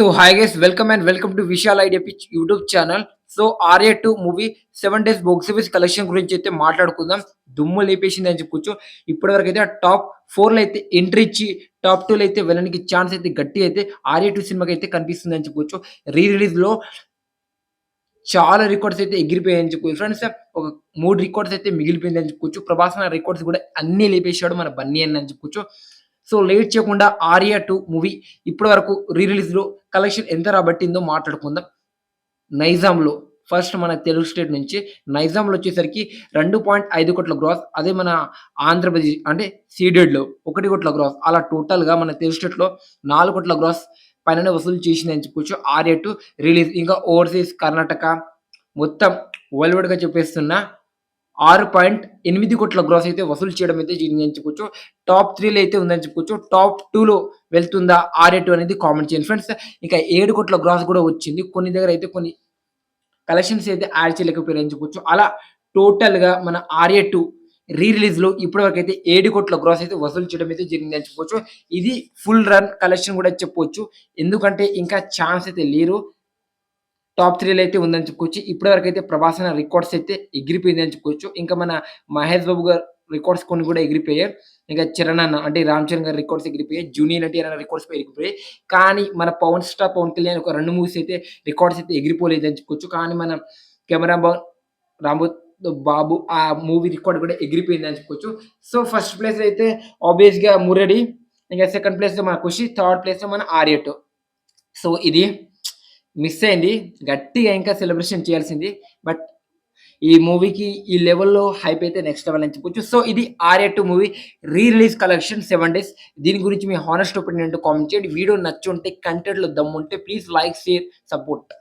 So hi guys welcome and welcome to Vishal idea pitch YouTube channel so Arya two movie seven days box office collection గురించి అయితే మాట్లాడుకుందాం. దుమ్ము లేపేసింది అని చెప్పుకోవచ్చు ఇప్పటి వరకు అయితే టాప్ ఫోర్లో అయితే ఎంట్రీ ఇచ్చి టాప్ టూలో అయితే వెళ్ళడానికి ఛాన్స్ అయితే గట్టి అయితే ఆర్ఏ టూ సినిమాకి అయితే కనిపిస్తుంది అని చెప్పుకోవచ్చు రీ రిలీజ్లో చాలా రికార్డ్స్ అయితే ఎగిరిపోయాయని చెప్పుకోవచ్చు ఫ్రెండ్స్ ఒక మూడు రికార్డ్స్ అయితే మిగిలిపోయింది అని చెప్పుకోవచ్చు ప్రభాస్ రికార్డ్స్ కూడా అన్ని లేపేశాడు మన బన్నీ అని చెప్పుకోవచ్చు సో లేట్ చేయకుండా ఆర్యా టూ మూవీ ఇప్పటి వరకు రీ కలెక్షన్ ఎంత రాబట్టిందో మాట్లాడుకుందాం. నైజాంలో ఫస్ట్ మన తెలుగు స్టేట్ నుంచి నైజాంలో వచ్చేసరికి రెండు పాయింట్ ఐదు కోట్ల గ్రాస్ అదే మన ఆంధ్రప్రదేశ్ అంటే సీడెడ్లో ఒకటి కోట్ల గ్రాస్ అలా టోటల్గా మన తెలుగు స్టేట్లో నాలుగు కోట్ల గ్రాస్ పైన వసూలు చేసిందని చెప్పుకోవచ్చు ఆర్ఏ టూ రిలీజ్. ఇంకా ఓవర్సీస్ కర్ణాటక మొత్తం వరల్డ్గా చెప్పేస్తున్న ఆరు పాయింట్ ఎనిమిది కోట్ల గ్రాస్ అయితే వసూలు చేయడం అయితే జరిగిందని చెప్పుకోవచ్చు టాప్ త్రీలో అయితే ఉందని చెప్పుకోవచ్చు టాప్ టూలో వెళ్తుందా? ఆర్ఏ టూ అనేది కామెంట్ చేయండి. ఫ్రెండ్స్ ఇంకా ఏడు కోట్ల గ్రాస్ కూడా వచ్చింది. కొన్ని దగ్గర అయితే కొన్ని కలెక్షన్స్ అయితే యాడ్ చేయలేకపోయారని చెప్పుకోవచ్చు అలా టోటల్గా మన ఆర్ఏ టూ రీ రిలీజ్లో ఇప్పటివరకు అయితే ఏడు కోట్ల గ్రాస్ అయితే వసూలు చేయడం అయితే జరిగింది అని చెప్పొచ్చు. ఇది ఫుల్ రన్ కలెక్షన్ కూడా చెప్పొచ్చు. ఎందుకంటే ఇంకా ఛాన్స్ అయితే లేరు. టాప్ త్రీలో అయితే ఉందని చెప్పుకోవచ్చు. ఇప్పటి వరకు అయితే ప్రభాస్ అన్న రికార్డ్స్ అయితే ఎగిరిపోయింది అని చెప్పుకోవచ్చు. ఇంకా మన మహేష్ బాబు గారు రికార్డ్స్ కొన్ని కూడా ఎగిరిపోయాయి ఇంకా చరణ్ అన్న అంటే రామ్ చరణ్ గారి రికార్డ్స్ ఎగిరిపోయాయి. జూనియర్ అంటే ఏమైనా రికార్డ్స్ ఎగిరిపోయాయి. కానీ మన పవన్ స్టార్ పవన్ కళ్యాణ్ ఒక రెండు మూవీస్ అయితే రికార్డ్స్ అయితే ఎగిరిపోలేదు అని చెప్పుకోవచ్చు. కానీ మన కెమెరా రాంబో బాబు ఆ మూవీ రికార్డ్ కూడా ఎగిరిపోయింది అని చెప్పుకోవచ్చు. సో ఫస్ట్ ప్లేస్ అయితే ఆబ్వియస్గా మురడి ఇంకా సెకండ్ ప్లేస్లో మన ఖుషి. థర్డ్ ప్లేస్లో మన ఆర్యట్. సో ఇది మిస్ అయింది. గట్టిగా ఇంకా సెలబ్రేషన్ చేయాల్సింది. బట్ ఈ మూవీకి ఈ లెవెల్లో హైప్ అయితే నెక్స్ట్ లెవెల్ అని చెప్పొచ్చు. సో ఇది Arya two movie re release collection seven days దీని గురించి మీ హానెస్ట్ ఒపీనియన్ కామెంట్ చేయండి. వీడియో నచ్చుంటే కంటెంట్లో దమ్ముంటే ప్లీజ్ లైక్ షేర్ సపోర్ట్